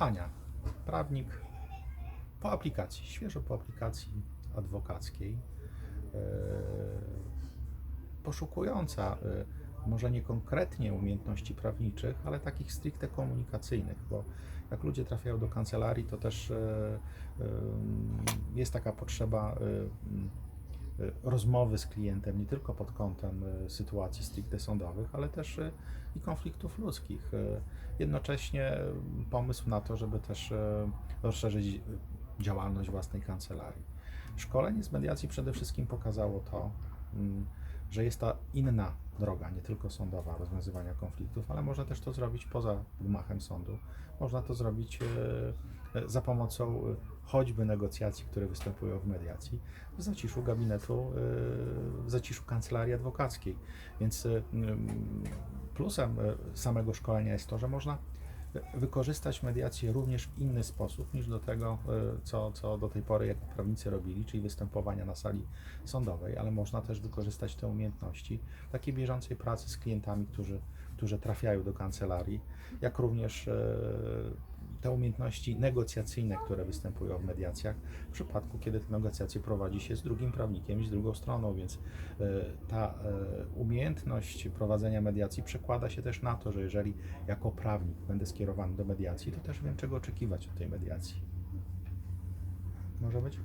Ania, prawnik po aplikacji, świeżo po aplikacji adwokackiej, e, poszukująca e, może nie konkretnie umiejętności prawniczych, ale takich stricte komunikacyjnych, bo jak ludzie trafiają do kancelarii, to też e, jest taka potrzeba rozmowy z klientem nie tylko pod kątem e, sytuacji stricte sądowych, ale też e, i konfliktów ludzkich. Jednocześnie pomysł na to, żeby też rozszerzyć działalność własnej kancelarii. Szkolenie z mediacji przede wszystkim pokazało to, mm, że jest ta inna droga, nie tylko sądowa rozwiązywania konfliktów, ale można też to zrobić poza gmachem sądu. Można to zrobić e, e, za pomocą e, choćby negocjacji, które występują w mediacji, w zaciszu gabinetu, w zaciszu kancelarii adwokackiej. Więc plusem samego szkolenia jest to, że można wykorzystać mediację również w inny sposób niż do tego, e, co, co do tej pory jako prawnicy robili, czyli występowania na sali sądowej, ale można też wykorzystać te umiejętności takiej bieżącej pracy z klientami, którzy, którzy trafiają do kancelarii, jak również e, te umiejętności negocjacyjne, które występują w mediacjach, w przypadku, kiedy te negocjacje prowadzi się z drugim prawnikiem i z drugą stroną, więc e, ta e, umiejętność prowadzenia mediacji przekłada się też na to, że jeżeli jako prawnik będę skierowany do mediacji, to też wiem, czego oczekiwać od tej mediacji. Może być?